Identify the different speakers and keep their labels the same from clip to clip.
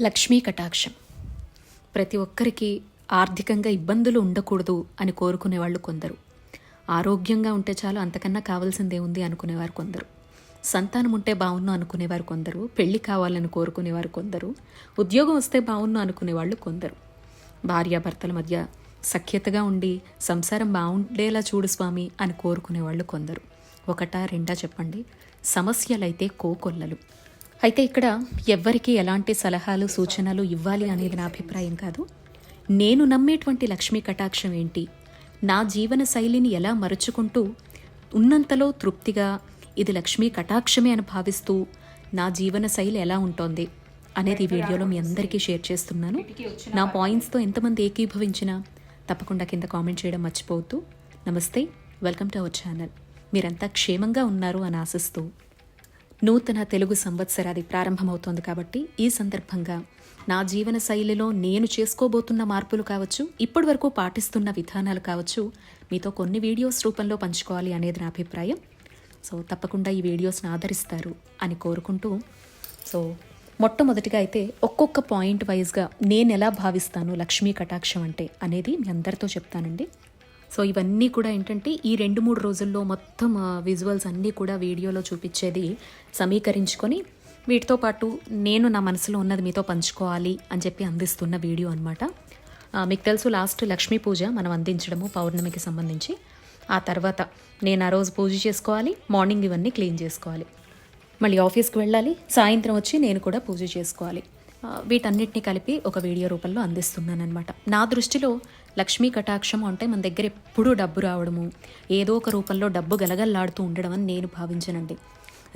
Speaker 1: లక్ష్మీ కటాక్షం. ప్రతి ఒక్కరికి ఆర్థికంగా ఇబ్బందులు ఉండకూడదు అని కోరుకునేవాళ్ళు కొందరు. ఆరోగ్యంగా ఉంటే చాలు అంతకన్నా కావాల్సిందే ఉంది అనుకునేవారు కొందరు. సంతానం ఉంటే బాగున్ను అనుకునేవారు కొందరు. పెళ్ళి కావాలని కోరుకునేవారు కొందరు. ఉద్యోగం వస్తే బాగున్ను అనుకునేవాళ్ళు కొందరు. భార్యాభర్తల మధ్య సఖ్యతగా ఉండి సంసారం బాగుండేలా చూడు స్వామి అని కోరుకునేవాళ్ళు కొందరు. ఒకటా రెండా చెప్పండి. సమస్యలైతే కోకొల్లలు. అయితే ఇక్కడ ఎవ్వరికీ ఎలాంటి సలహాలు సూచనలు ఇవ్వాలి అనేది నా అభిప్రాయం కాదు. నేను నమ్మేటువంటి లక్ష్మీ కటాక్షం ఏంటి? నా జీవన శైలిని ఎలా మరుచుకుంటూ ఉన్నంతలో తృప్తిగా ఇది లక్ష్మీ కటాక్షమే అని భావిస్తూ నా జీవన శైలి ఎలా ఉంటోంది అనేది ఈ వీడియోలో మీ అందరికీ షేర్ చేస్తున్నాను. నా పాయింట్స్తో ఎంతమంది ఏకీభవించినా తప్పకుండా కింద కామెంట్ చేయడం మర్చిపోవద్దు. నమస్తే వెల్కమ్ టు అవర్ ఛానల్. మీరంతా క్షేమంగా ఉన్నారు అని ఆశిస్తూ నూతన తెలుగు సంవత్సరాది ప్రారంభమవుతోంది కాబట్టి ఈ సందర్భంగా నా జీవన శైలిలో నేను చేసుకోబోతున్న మార్పులు కావచ్చు ఇప్పటి వరకు పాటిస్తున్న విధానాలు కావచ్చు మీతో కొన్ని వీడియోస్ రూపంలో పంచుకోవాలి అనేది నా అభిప్రాయం. సో తప్పకుండా ఈ వీడియోస్ని ఆదరిస్తారు అని కోరుకుంటూ సో మొట్టమొదటిగా అయితే ఒక్కొక్క పాయింట్ వైజ్గా నేను ఎలా భావిస్తాను లక్ష్మీ కటాక్షం అంటే అనేది మీ అందరితో చెప్తానండి. సో ఇవన్నీ కూడా ఏంటంటే ఈ రెండు మూడు రోజుల్లో మొత్తం విజువల్స్ అన్నీ కూడా వీడియోలో చూపించేది సమీకరించుకొని వీటితో పాటు నేను నా మనసులో ఉన్నది మీతో పంచుకోవాలి అని చెప్పి అందిస్తున్న వీడియో అనమాట మీకు తెలుసు లాస్ట్ లక్ష్మీ పూజ మనం అందించడము పౌర్ణమికి సంబంధించి. ఆ తర్వాత నేను ఆ రోజు పూజ చేసుకోవాలి మార్నింగ్ ఇవన్నీ క్లీన్ చేసుకోవాలి. మళ్ళీ ఆఫీస్కి వెళ్ళాలి సాయంత్రం వచ్చి నేను కూడా పూజ చేసుకోవాలి. వీటన్నిటిని కలిపి ఒక వీడియో రూపంలో అందిస్తున్నాను అనమాట నా దృష్టిలో లక్ష్మీ కటాక్షం అంటే మన దగ్గర ఎప్పుడూ డబ్బు రావడము. ఏదో ఒక రూపంలో డబ్బు గలగల్లాడుతూ ఉండడం అని నేను భావించనండి.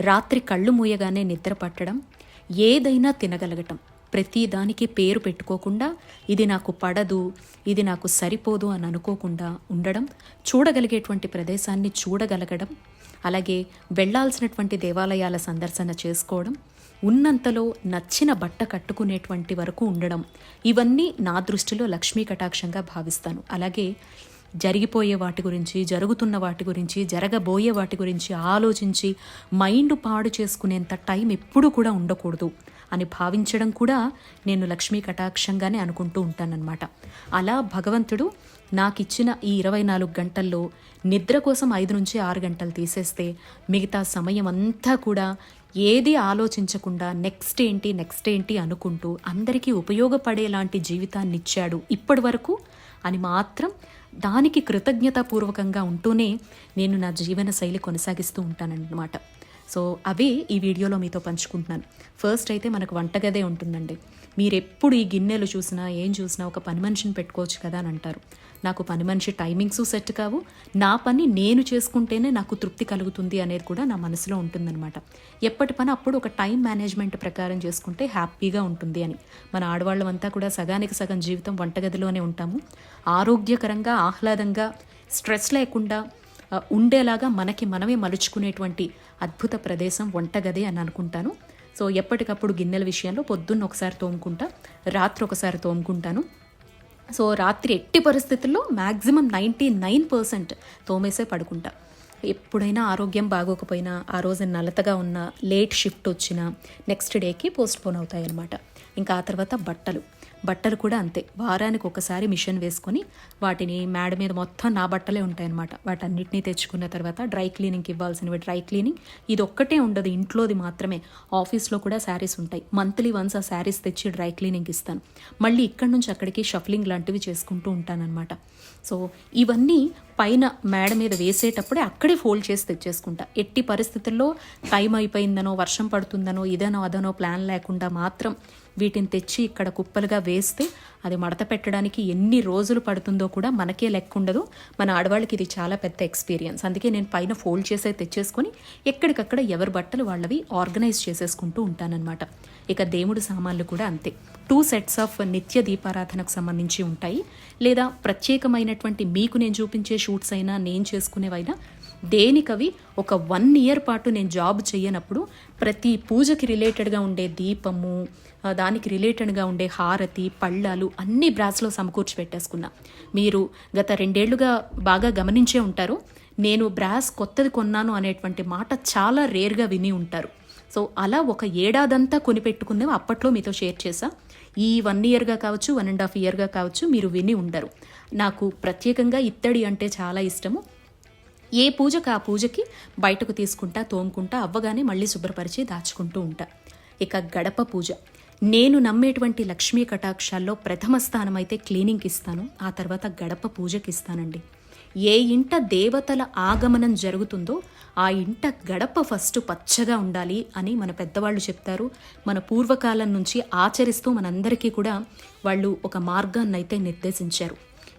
Speaker 1: రాత్రి కళ్ళు మూయగానే నిద్ర పట్టడం ఏదైనా తినగలగటం. ప్రతి దానికి పేరు పెట్టుకోకుండా ఇది నాకు పడదు ఇది నాకు సరిపోదు అని అనుకోకుండా ఉండడం చూడగలిగేటువంటి ప్రదేశాన్ని చూడగలగడం అలాగే వెళ్ళాల్సినటువంటి దేవాలయాల సందర్శన చేసుకోవడం ఉన్నంతలో నచ్చిన బట్ట కట్టుకునేటువంటి వరకు ఉండడం. ఇవన్నీ నా దృష్టిలో లక్ష్మీ కటాక్షంగా భావిస్తాను. అలాగే జరిగిపోయే వాటి గురించి జరుగుతున్న వాటి గురించి జరగబోయే వాటి గురించి ఆలోచించి మైండ్ పాడు చేసుకునేంత టైం ఎప్పుడు కూడా ఉండకూడదు అని భావించడం కూడా నేను లక్ష్మీ కటాక్షంగానే అనుకుంటూ ఉంటానన్నమాట. అలా భగవంతుడు నాకు ఇచ్చిన ఈ ఇరవై నాలుగు గంటల్లో నిద్ర కోసం ఐదు నుంచి ఆరు గంటలు తీసేస్తే మిగతా సమయం అంతా కూడా ఏది ఆలోచించకుండా నెక్స్ట్ ఏంటి నెక్స్ట్ ఏంటి అనుకుంటూ అందరికీ ఉపయోగపడేలాంటి జీవితాన్ని ఇచ్చాడు ఇప్పటి వరకు అని మాత్రం దానికి కృతజ్ఞతాపూర్వకంగా ఉంటూనే నేను నా జీవన శైలి కొనసాగిస్తూ ఉంటానన్నమాట. సో అవే ఈ వీడియోలో మీతో పంచుకుంటున్నాను. ఫస్ట్ అయితే మనకు వంటగదే ఉంటుందండి. మీరు ఎప్పుడు ఈ గిన్నెలు చూసినా ఏం చూసినా ఒక పని మనిషిని పెట్టుకోవచ్చు కదా అని అంటారు. నాకు పని మనిషి టైమింగ్స్ సెట్ కావు. నా పని నేను చేసుకుంటేనే నాకు తృప్తి కలుగుతుంది అనేది కూడా నా మనసులో ఉంటుందన్నమాట. ఎప్పటి పని అప్పుడు ఒక టైం మేనేజ్మెంట్ ప్రకారం చేసుకుంటే హ్యాపీగా ఉంటుంది అని. మన ఆడవాళ్ళమంతా కూడా సగానికి సగం జీవితం వంటగదిలోనే ఉంటాము. ఆరోగ్యకరంగా ఆహ్లాదంగా స్ట్రెస్ లేకుండా ఉండేలాగా మనకి మనమే మలుచుకునేటువంటి అద్భుత ప్రదేశం వంటగది అని అనుకుంటాను. సో ఎప్పటికప్పుడు గిన్నెల విషయంలో పొద్దున్న ఒకసారి తోముకుంటా రాత్రి ఒకసారి తోముకుంటాను. సో రాత్రి ఎట్టి పరిస్థితుల్లో మ్యాక్సిమం నైంటీ నైన్ పర్సెంట్ తోమేసే పడుకుంటా. ఎప్పుడైనా ఆరోగ్యం బాగోకపోయినా ఆ రోజు నలతగా ఉన్న లేట్ షిఫ్ట్ వచ్చినా నెక్స్ట్ డేకి పోస్ట్ పోన్ అవుతాయి అన్నమాట ఇంకా ఆ తర్వాత బట్టలు. బట్టలు కూడా అంతే. వారానికి ఒకసారి మిషన్ వేసుకొని వాటిని మేడ మీద మొత్తం నా బట్టలే ఉంటాయన్నమాట. వాటన్నిటినీ తెచ్చుకున్న తర్వాత డ్రై క్లీనింగ్కి ఇవ్వాల్సినవి డ్రై క్లీనింగ్. ఇది ఒక్కటే ఉండదు ఇంట్లోది మాత్రమే. ఆఫీస్లో కూడా శారీస్ ఉంటాయి. మంత్లీ వన్స్ ఆ శారీస్ తెచ్చి డ్రై క్లీనింగ్ ఇస్తాను. మళ్ళీ ఇక్కడి నుంచి అక్కడికి షఫ్లింగ్ లాంటివి చేసుకుంటూ ఉంటానన్నమాట. సో ఇవన్నీ పైన మేడ మీద వేసేటప్పుడే అక్కడే ఫోల్డ్ చేసి తెచ్చేసుకుంటా. ఎట్టి పరిస్థితుల్లో టైం అయిపోయిందనో వర్షం పడుతుందనో ఇదనో అదనో ప్లాన్ లేకుండా మాత్రం వీటిని తెచ్చి ఇక్కడ కుప్పలుగా వేస్తే అది మడత పెట్టడానికి ఎన్ని రోజులు పడుతుందో కూడా మనకే లెక్క ఉండదు. మన ఆడవాళ్ళకి ఇది చాలా పెద్ద ఎక్స్పీరియన్స్. అందుకే నేను పైన ఫోల్డ్ చేసే తెచ్చేసుకొని ఎక్కడికక్కడ ఎవరి బట్టలు వాళ్ళవి ఆర్గనైజ్ చేసేసుకుంటూ ఉంటానన్నమాట. ఇక దేవుడి సామాన్లు కూడా అంతే. టూ సెట్స్ ఆఫ్ నిత్య దీపారాధనకు సంబంధించి ఉంటాయి. లేదా ప్రత్యేకమైనటువంటి మీకు నేను చూపించే షూట్స్ అయినా నేను చేసుకునేవైనా దేనికవి ఒక వన్ ఇయర్ పాటు నేను జాబ్ చేయనప్పుడు ప్రతి పూజకి రిలేటెడ్గా ఉండే దీపము దానికి రిలేటెడ్గా ఉండే హారతి పళ్ళాలు అన్ని బ్రాస్లో సమకూర్చి పెట్టేసుకున్నా. మీరు గత రెండేళ్ళుగా బాగా గమనించే ఉంటారు నేను బ్రాస్ కొత్తది కొన్నాను అనేటువంటి మాట చాలా రేర్గా విని ఉంటారు. సో అలా ఒక ఏడాదంతా కొనిపెట్టుకున్నవి అప్పట్లో మీతో షేర్ చేశా. ఈ వన్ ఇయర్గా కావచ్చు వన్ అండ్ హాఫ్ ఇయర్గా కావచ్చు మీరు విని ఉండరు. నాకు ప్రత్యేకంగా ఇత్తడి అంటే చాలా ఇష్టము. ఏ పూజకు ఆ పూజకి బయటకు తీసుకుంటా తోముకుంటా అవ్వగానే మళ్ళీ శుభ్రపరిచి దాచుకుంటూ ఉంటా. ఇక గడప పూజ. నేను నమ్మేటువంటి లక్ష్మీ కటాక్షాల్లో ప్రథమ స్థానం అయితే క్లీనింగ్కి ఇస్తాను ఆ తర్వాత గడప పూజకి ఇస్తానండి. ఏ ఇంట దేవతల ఆగమనం జరుగుతుందో ఆ ఇంట గడప ఫస్ట్ పచ్చగా ఉండాలి అని మన పెద్దవాళ్ళు చెప్తారు. మన పూర్వకాలం నుంచి ఆచరిస్తూ మనందరికీ కూడా వాళ్ళు ఒక మార్గాన్ని అయితే నిర్దేశించారు.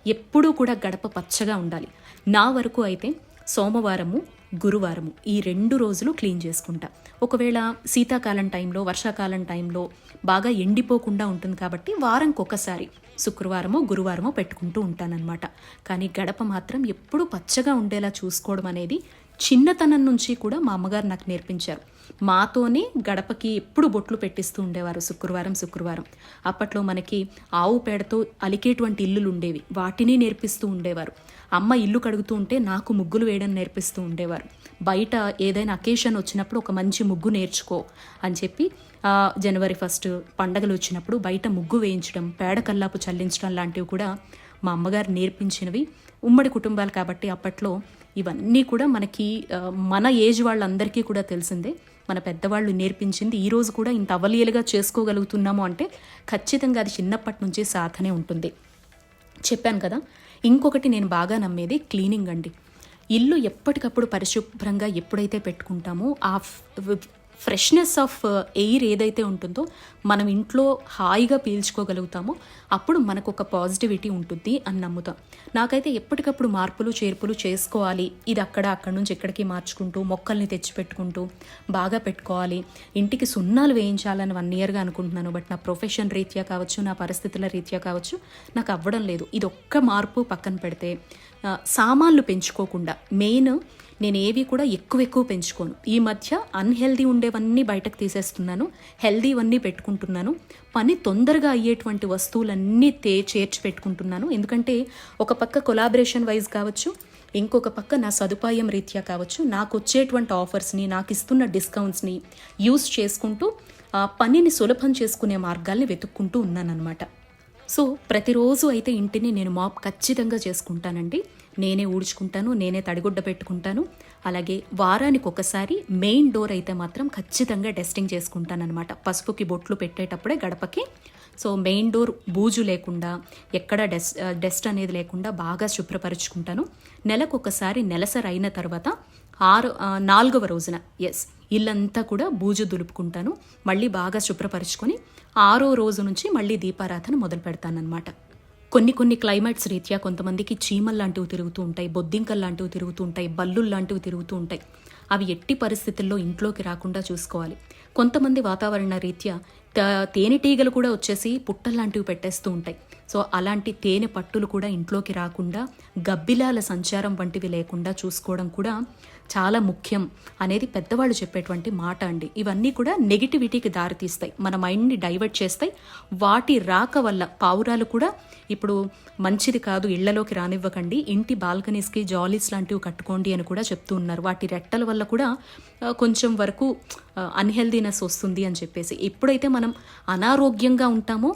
Speaker 1: ఎప్పుడూ కూడా గడప పచ్చగా ఉండాలి. నా వరకు అయితే సోమవారము గురువారము ఈ రెండు రోజులు క్లీన్ చేసుకుంటా. ఒకవేళ శీతాకాలం టైంలో వర్షాకాలం టైంలో బాగా ఎండిపోకుండా ఉంటుంది కాబట్టి వారంకి ఒకసారి శుక్రవారమో గురువారమో పెట్టుకుంటూ ఉంటానన్నమాట. కానీ గడప మాత్రం ఎప్పుడూ పచ్చగా ఉండేలా చూసుకోవడం అనేది చిన్నతనం నుంచి కూడా మా అమ్మగారు నాకు నేర్పించారు. మాతోనే గడపకి ఎప్పుడు బొట్లు పెట్టిస్తూ ఉండేవారు శుక్రవారం శుక్రవారం. అప్పట్లో మనకి ఆవు పేడతో అలికేటువంటి ఇల్లులు ఉండేవి. వాటిని నేర్పిస్తూ ఉండేవారు. అమ్మ ఇల్లు కడుగుతూ ఉంటే నాకు ముగ్గులు వేయడం నేర్పిస్తూ ఉండేవారు. బయట ఏదైనా అకేషన్ వచ్చినప్పుడు ఒక మంచి ముగ్గు నేర్చుకో అని చెప్పి జనవరి ఫస్ట్ పండగలు వచ్చినప్పుడు బయట ముగ్గు వేయించడం పేడ కల్లాపు చల్లించడం లాంటివి కూడా మా అమ్మగారు నేర్పించినవి. ఉమ్మడి కుటుంబాలు కాబట్టి అప్పట్లో ఇవన్నీ కూడా మనకి మన ఏజ్ వాళ్ళందరికీ కూడా తెలిసిందే. మన పెద్దవాళ్ళు నేర్పించింది ఈరోజు కూడా ఇంత అవలీలుగా చేసుకోగలుగుతున్నాము అంటే ఖచ్చితంగా అది చిన్నప్పటి నుంచి సాధనే ఉంటుంది. చెప్పాను కదా ఇంకొకటి నేను బాగా నమ్మేది క్లీనింగ్ అండి. ఇల్లు ఎప్పటికప్పుడు పరిశుభ్రంగా ఎప్పుడైతే పెట్టుకుంటామో ఆ ఫ్రెష్నెస్ ఆఫ్ ఎయిర్ ఏదైతే ఉంటుందో మనం ఇంట్లో హాయిగా పీల్చుకోగలుగుతామో అప్పుడు మనకు ఒక పాజిటివిటీ ఉంటుంది అని నమ్ముతాం. నాకైతే ఎప్పటికప్పుడు మార్పులు చేర్పులు చేసుకోవాలి. ఇది అక్కడ అక్కడి నుంచి ఎక్కడికి మార్చుకుంటూ మొక్కల్ని తెచ్చిపెట్టుకుంటూ బాగా పెట్టుకోవాలి. ఇంటికి సున్నాలు వేయించాలని వన్ ఇయర్గా అనుకుంటున్నాను. బట్ నా ప్రొఫెషన్ రీత్యా కావచ్చు నా పరిస్థితుల రీత్యా కావచ్చు నాకు అవ్వడం లేదు. ఇది ఒక్క మార్పు పక్కన పెడితే సామాన్లు పెంచుకోకుండా. మెయిన్ నేను ఏవి కూడా ఎక్కువ ఎక్కువ పెంచుకోను. ఈ మధ్య అన్హెల్దీ ఉండేవన్నీ బయటకు తీసేస్తున్నాను. హెల్దీవన్నీ పెట్టుకుంటున్నాను. పని తొందరగా అయ్యేటువంటి వస్తువులన్నీ తే చేర్చి పెట్టుకుంటున్నాను. ఎందుకంటే ఒక పక్క కొలాబరేషన్ వైజ్ కావచ్చు ఇంకొక పక్క నా సదుపాయం రీత్యా కావచ్చు నాకు వచ్చేటువంటి ఆఫర్స్ని నాకు ఇస్తున్న డిస్కౌంట్స్ని యూస్ చేసుకుంటూ ఆ పనిని సులభం చేసుకునే మార్గాల్ని వెతుక్కుంటూ ఉన్నానన్నమాట. సో ప్రతిరోజు అయితే ఇంటిని నేను మాప్ ఖచ్చితంగా చేసుకుంటానండి. నేనే ఊడ్చుకుంటాను నేనే తడిగుడ్డ పెట్టుకుంటాను. అలాగే వారానికి ఒకసారి మెయిన్ డోర్ అయితే మాత్రం ఖచ్చితంగా డస్టింగ్ చేసుకుంటానమాట పసుపుకి బొట్లు పెట్టేటప్పుడే గడపకి. సో మెయిన్ డోర్ బూజు లేకుండా ఎక్కడ డస్ట్ డస్ట్ అనేది లేకుండా బాగా శుభ్రపరుచుకుంటాను. నెలకు ఒకసారి నెలసరి అయిన తర్వాత ఆరు నాలుగవ రోజున ఎస్ ఇల్లంతా కూడా బూజు దులుపుకుంటాను. మళ్ళీ బాగా శుభ్రపరుచుకొని ఆరో రోజు నుంచి మళ్ళీ దీపారాధన మొదలు పెడతానన్నమాట. కొన్ని కొన్ని క్లైమేట్స్ రీత్యా కొంతమందికి చీమల్లాంటివి తిరుగుతూ ఉంటాయి బొద్దింకలు లాంటివి తిరుగుతూ ఉంటాయి బల్లులు లాంటివి తిరుగుతూ ఉంటాయి. అవి ఎట్టి పరిస్థితుల్లో ఇంట్లోకి రాకుండా చూసుకోవాలి. కొంతమంది వాతావరణ రీత్యా త- తేనెటీగలు కూడా వచ్చేసి పుట్టల్లాంటివి పెట్టేస్తూ ఉంటాయి. సో అలాంటి తేనె పట్టులు కూడా ఇంట్లోకి రాకుండా గబ్బిలాల సంచారం వంటివి లేకుండా చూసుకోవడం కూడా చాలా ముఖ్యం అనేది పెద్దవాళ్ళు చెప్పేటువంటి మాట అండి. ఇవన్నీ కూడా నెగిటివిటీకి దారితీస్తాయి. మన మైండ్ని డైవర్ట్ చేస్తాయి. వాటి రాక వల్ల పావురాలు కూడా ఇప్పుడు మంచిది కాదు ఇళ్ళలోకి రానివ్వకండి ఇంటి బాల్కనీస్కి జాలీస్ లాంటివి కట్టుకోండి అని కూడా చెప్తూ ఉన్నారు. వాటి రెట్టల వల్ల కూడా కొంచెం వరకు అన్హెల్దీనెస్ వస్తుంది అని చెప్పేసి. ఎప్పుడైతే మనం అనారోగ్యంగా ఉంటామో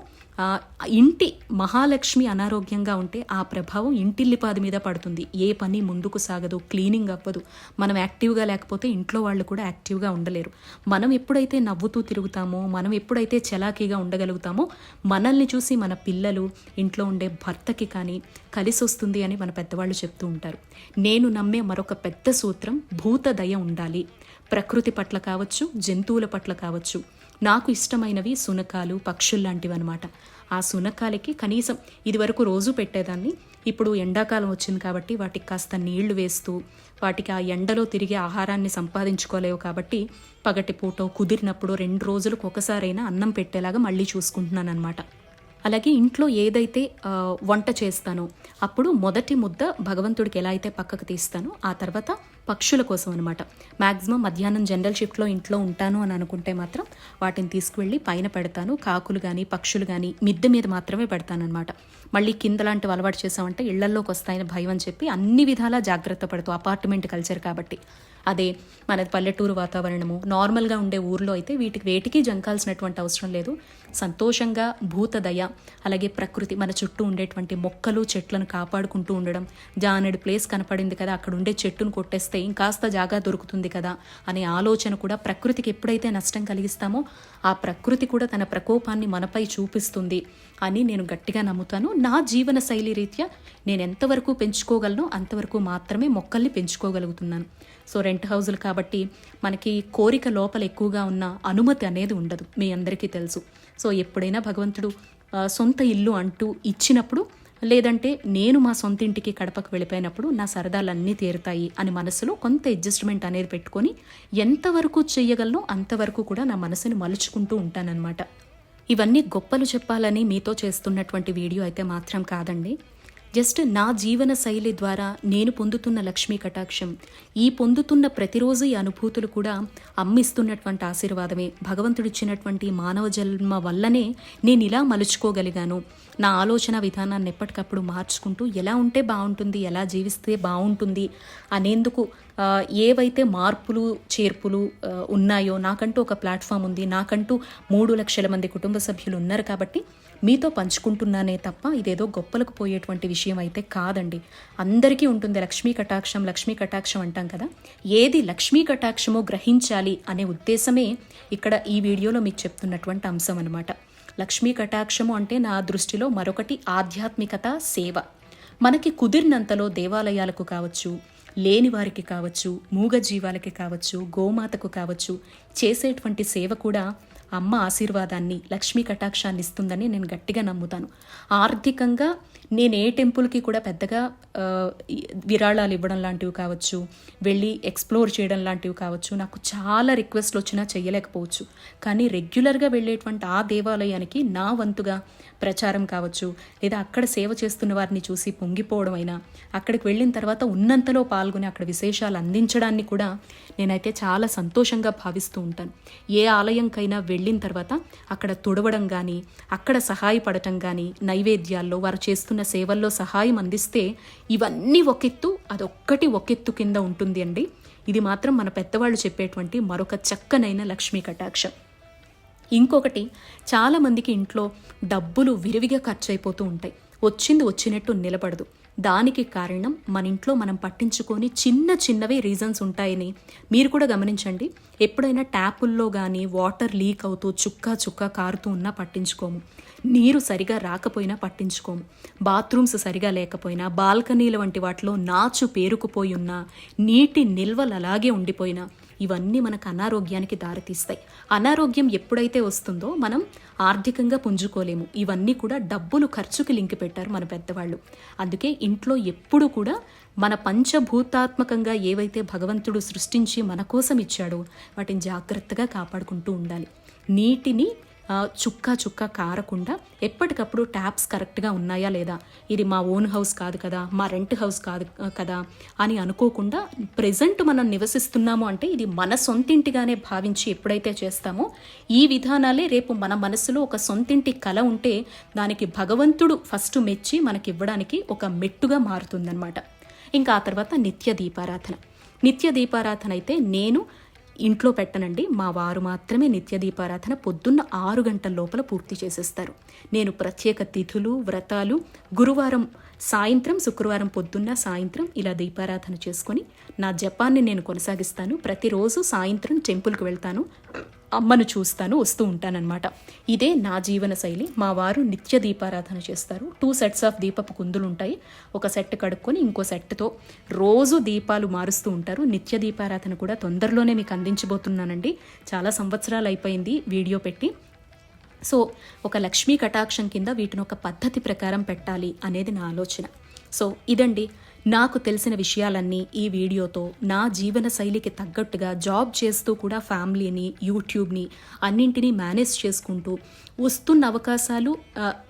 Speaker 1: ఇంటి మహాలక్ష్మి అనారోగ్యంగా ఉంటే ఆ ప్రభావం ఇంటిల్లిపాది మీద పడుతుంది. ఏ పని ముందుకు సాగదు క్లీనింగ్ అవ్వదు. మనం యాక్టివ్గా లేకపోతే ఇంట్లో వాళ్ళు కూడా యాక్టివ్గా ఉండలేరు. మనం ఎప్పుడైతే నవ్వుతూ తిరుగుతామో మనం ఎప్పుడైతే చలాకీగా ఉండగలుగుతామో మనల్ని చూసి మన పిల్లలు ఇంట్లో ఉండే భర్తకి కానీ కలిసి వస్తుంది అని మన పెద్దవాళ్ళు చెప్తూ ఉంటారు. నేను నమ్మే మరొక పెద్ద సూత్రం భూత దయ ఉండాలి. ప్రకృతి పట్ల కావచ్చు జంతువుల పట్ల కావచ్చు. నాకు ఇష్టమైనవి సునకాలు పక్షులు లాంటివి అనమాట ఆ సునకాలకి కనీసం ఇదివరకు రోజు పెట్టేదాన్ని. ఇప్పుడు ఎండాకాలం వచ్చింది కాబట్టి వాటికి కాస్త నీళ్ళు వేస్తూ వాటికి ఆ ఎండలో తిరిగి ఆహారాన్ని సంపాదించుకోలేవు కాబట్టి పగటి పూట కుదిరినప్పుడు రెండు రోజులకు ఒకసారైనా అన్నం పెట్టేలాగా మళ్ళీ చూసుకుంటున్నాను అనమాట అలాగే ఇంట్లో ఏదైతే వంట చేస్తానో అప్పుడు మొదటి ముద్ద భగవంతుడికి ఎలా అయితే పక్కకు తీస్తానో ఆ తర్వాత పక్షుల కోసం అనమాట మ్యాక్సిమం మధ్యాహ్నం జనరల్ షిఫ్ట్లో ఇంట్లో ఉంటాను అని అనుకుంటే మాత్రం వాటిని తీసుకువెళ్ళి పైన పెడతాను. కాకులు కానీ పక్షులు కానీ మిద్దె మీద మాత్రమే పెడతానమాట మళ్ళీ కింద లాంటివి అలవాటు చేసామంటే ఇళ్ళల్లోకి వస్తాయని భయం అని చెప్పి అన్ని విధాలా జాగ్రత్త పడుతూ అపార్ట్మెంట్ కల్చర్ కాబట్టి. అదే మనది పల్లెటూరు వాతావరణము. నార్మల్గా ఉండే ఊర్లో అయితే వీటికి వేటికి జంకాల్సినటువంటి అవసరం లేదు. సంతోషంగా భూతదయ అలాగే ప్రకృతి మన చుట్టూ ఉండేటువంటి మొక్కలు చెట్లను కాపాడుకుంటూ ఉండడం. జానెడు ప్లేస్ కనపడింది కదా అక్కడ ఉండే చెట్టును కొట్టేస్తే ఇంకాస్త జాగా దొరుకుతుంది కదా అనే ఆలోచన కూడా ప్రకృతికి ఎప్పుడైతే నష్టం కలిగిస్తామో ఆ ప్రకృతి కూడా తన ప్రకోపాన్ని మనపై చూపిస్తుంది అని నేను గట్టిగా నమ్ముతాను. నా జీవన శైలి రీత్యా నేను ఎంతవరకు పెంచుకోగలను అంతవరకు మాత్రమే మొక్కల్ని పెంచుకోగలుగుతున్నాను. సో రెంట్ హౌజులు కాబట్టి మనకి కోరిక లోపల ఎక్కువగా ఉన్న అనుమతి అనేది ఉండదు. మీ అందరికీ తెలుసు. సో ఎప్పుడైనా భగవంతుడు సొంత ఇల్లు అంటూ ఇచ్చినప్పుడు లేదంటే నేను మా సొంత ఇంటికి కడపకు వెళ్ళిపోయినప్పుడు నా సరదాలన్నీ తీరుతాయి అని మనసులో కొంత అడ్జస్ట్మెంట్ అనేది పెట్టుకొని ఎంతవరకు చేయగలనో అంతవరకు కూడా నా మనసుని మలుచుకుంటూ ఉంటానన్నమాట. ఇవన్నీ గొప్పలు చెప్పాలని మీతో చేస్తున్నటువంటి వీడియో అయితే మాత్రం కాదండి. జస్ట్ నా జీవన శైలి ద్వారా నేను పొందుతున్న లక్ష్మీ కటాక్షం. ఈ పొందుతున్న ప్రతిరోజు ఈ అనుభూతులు కూడా అమ్మిస్తున్నటువంటి ఆశీర్వాదమే. భగవంతుడిచ్చినటువంటి మానవ జన్మ వల్లనే నేను ఇలా మలుచుకోగలిగాను. నా ఆలోచన విధానాన్ని ఎప్పటికప్పుడు మార్చుకుంటూ ఎలా ఉంటే బాగుంటుంది ఎలా జీవిస్తే బాగుంటుంది అనేందుకు ఏవైతే మార్పులు చేర్పులు ఉన్నాయో నాకంటూ ఒక ప్లాట్ఫామ్ ఉంది నాకంటూ మూడు లక్షల మంది కుటుంబ సభ్యులు ఉన్నారు కాబట్టి మీతో పంచుకుంటున్నానే తప్ప ఇదేదో గొప్పలకు పోయేటువంటి విషయం అయితే కాదండి. అందరికీ ఉంటుంది లక్ష్మీ కటాక్షం లక్ష్మీ కటాక్షం అంటాం కదా. ఏది లక్ష్మీ కటాక్షమో గ్రహించాలి అనే ఉద్దేశమే ఇక్కడ ఈ వీడియోలో మీకు చెప్తున్నటువంటి అంశం అనమాట లక్ష్మీ కటాక్షము అంటే నా దృష్టిలో మరొకటి ఆధ్యాత్మికత సేవ. మనకి కుదిరినంతలో దేవాలయాలకు కావచ్చు లేని వారికి కావచ్చు మూగ జీవాలకి కావచ్చు గోమాతకు కావచ్చు చేసేటువంటి సేవ కూడా అమ్మ ఆశీర్వాదాన్ని లక్ష్మీ కటాక్షాన్ని ఇస్తుందని నేను గట్టిగా నమ్ముతాను. ఆర్థికంగా నేను ఏ టెంపుల్కి కూడా పెద్దగా విరాళాలు ఇవ్వడం లాంటివి కావచ్చు వెళ్ళి ఎక్స్ప్లోర్ చేయడం లాంటివి కావచ్చు నాకు చాలా రిక్వెస్ట్లు వచ్చినా చేయలేకపోవచ్చు కానీ రెగ్యులర్గా వెళ్ళేటువంటి ఆ దేవాలయానికి నా వంతుగా ప్రచారం కావచ్చు లేదా అక్కడ సేవ చేస్తున్న వారిని చూసి పొంగిపోవడం అయినా అక్కడికి వెళ్ళిన తర్వాత ఉన్నంతలో పాల్గొని అక్కడ విశేషాలు అందించడాన్ని కూడా నేనైతే చాలా సంతోషంగా భావిస్తూ ఉంటాను. ఏ ఆలయంకైనా వెళ్ళిన తర్వాత అక్కడ తుడవడం కానీ అక్కడ సహాయపడటం కానీ నైవేద్యాల్లో వారు చేస్తున్న సేవల్లో సహాయం అందిస్తే ఇవన్నీ ఒకెత్తు అదొక్కటి ఒకెత్తు కింద ఉంటుంది అండి. ఇది మాత్రం మన పెద్దవాళ్ళు చెప్పేటువంటి మరొక చక్కనైన లక్ష్మీ కటాక్షం. ఇంకొకటి చాలామందికి ఇంట్లో డబ్బులు విరివిగా ఖర్చు అయిపోతూ ఉంటాయి. వచ్చింది వచ్చినట్టు నిలబడదు. దానికి కారణం మన ఇంట్లో మనం పట్టించుకొని చిన్న చిన్నవి రీజన్స్ ఉంటాయని మీరు కూడా గమనించండి. ఎప్పుడైనా ట్యాపుల్లో కానీ వాటర్ లీక్ అవుతూ చుక్క చుక్క కారుతూ ఉన్నా పట్టించుకోము. నీరు సరిగా రాకపోయినా పట్టించుకోము బాత్రూమ్స్ సరిగా లేకపోయినా బాల్కనీల వంటి వాటిలో నాచు పేరుకుపోయి ఉన్నా నీటి నిల్వలు అలాగే ఉండిపోయినా ఇవన్నీ మనకు అనారోగ్యానికి దారితీస్తాయి. అనారోగ్యం ఎప్పుడైతే వస్తుందో మనం ఆర్థికంగా పుంజుకోలేము. ఇవన్నీ కూడా డబ్బులు ఖర్చుకి లింక్ పెట్టారు మన పెద్దవాళ్ళు. అందుకే ఇంట్లో ఎప్పుడు కూడా మన పంచభూతాత్మకంగా ఏవైతే భగవంతుడు సృష్టించి మన కోసం ఇచ్చాడో వాటిని జాగ్రత్తగా కాపాడుకుంటూ ఉండాలి. నీటిని చుక్క చుక్క కారకుండా ఎప్పటికప్పుడు ట్యాప్స్ కరెక్ట్గా ఉన్నాయా లేదా? ఇది మా ఓన్ హౌస్ కాదు కదా మా రెంట్ హౌస్ కాదు కదా అని అనుకోకుండా ప్రజెంట్ మనం నివసిస్తున్నాము అంటే ఇది మన సొంతింటిగానే భావించి ఎప్పుడైతే చేస్తామో ఈ విధానాలే రేపు మన మనసులో ఒక సొంతింటి కళ ఉంటే దానికి భగవంతుడు ఫస్ట్ మెచ్చి మనకి ఇవ్వడానికి ఒక మెట్టుగా మారుతుందన్నమాట. ఇంకా ఆ తర్వాత నిత్య దీపారాధన. నిత్య దీపారాధన అయితే నేను ఇంట్లో పెట్టనండి. మా వారు మాత్రమే నిత్య దీపారాధన పొద్దున్న ఆరు గంటల లోపల పూర్తి చేసేస్తారు. నేను ప్రత్యేక తిథులు వ్రతాలు గురువారం సాయంత్రం శుక్రవారం పొద్దున్న సాయంత్రం ఇలా దీపారాధన చేసుకొని నా జపాన్ని నేను కొనసాగిస్తాను. ప్రతిరోజు సాయంత్రం టెంపుల్కి వెళ్తాను. అమ్మను చూస్తాను వస్తూ ఉంటానన్నమాట. ఇదే నా జీవన శైలి. మా వారు నిత్య దీపారాధన చేస్తారు. టూ సెట్స్ ఆఫ్ దీపపు కుందులు ఉంటాయి. ఒక సెట్ కడుక్కొని ఇంకో సెట్తో రోజు దీపాలు మారుస్తూ ఉంటారు. నిత్య దీపారాధన కూడా తొందరలోనే మీకు అందించబోతున్నానండి. చాలా సంవత్సరాలు అయిపోయింది వీడియో పెట్టి. సో ఒక లక్ష్మీ కటాక్షం కింద వీటిని ఒక పద్ధతి ప్రకారం పెట్టాలి అనేది నా ఆలోచన. సో ఇదండి నాకు తెలిసిన విషయాలన్నీ ఈ వీడియోతో. నా జీవన శైలికి తగ్గట్టుగా జాబ్ చేస్తూ కూడా ఫ్యామిలీని యూట్యూబ్ని అన్నింటినీ మేనేజ్ చేసుకుంటూ వస్తున్న అవకాశాలు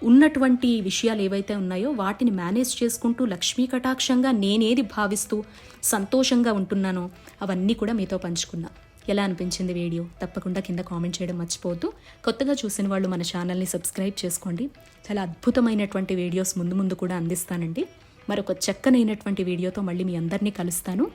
Speaker 1: ఉన్నటువంటి విషయాలు ఏవైతే ఉన్నాయో వాటిని మేనేజ్ చేసుకుంటూ లక్ష్మీ కటాక్షంగా నేనేది భావిస్తూ సంతోషంగా ఉంటున్నానో అవన్నీ కూడా మీతో పంచుకున్నా ఎలా అనిపించింది వీడియో? తప్పకుండా కింద కామెంట్ చేయడం మర్చిపోవద్దు. కొత్తగా చూసిన వాళ్ళు మన ఛానల్ని సబ్స్క్రైబ్ చేసుకోండి. చాలా అద్భుతమైనటువంటి వీడియోస్ ముందు ముందు కూడా అందిస్తానండి. మరొక చక్కనైనటువంటి వీడియోతో మళ్ళీ మీ అందరినీ కలుస్తాను.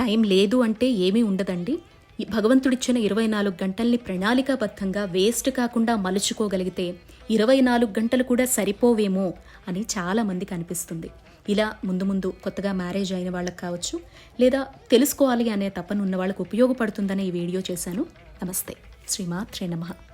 Speaker 1: టైం లేదు అంటే ఏమీ ఉండదండి. ఈ భగవంతుడిచ్చిన ఇరవై నాలుగు గంటల్ని ప్రణాళికాబద్ధంగా వేస్ట్ కాకుండా మలుచుకోగలిగితే ఇరవై నాలుగు గంటలు కూడా సరిపోవేమో అని చాలా మందికి అనిపిస్తుంది. ఇలా ముందు ముందు కొత్తగా మ్యారేజ్ అయిన వాళ్ళకి కావచ్చు లేదా తెలుసుకోవాలి అనే తపన ఉన్న వాళ్ళకు ఉపయోగపడుతుందనే ఈ వీడియో చేశాను. నమస్తే. శ్రీమాత్రే నమః.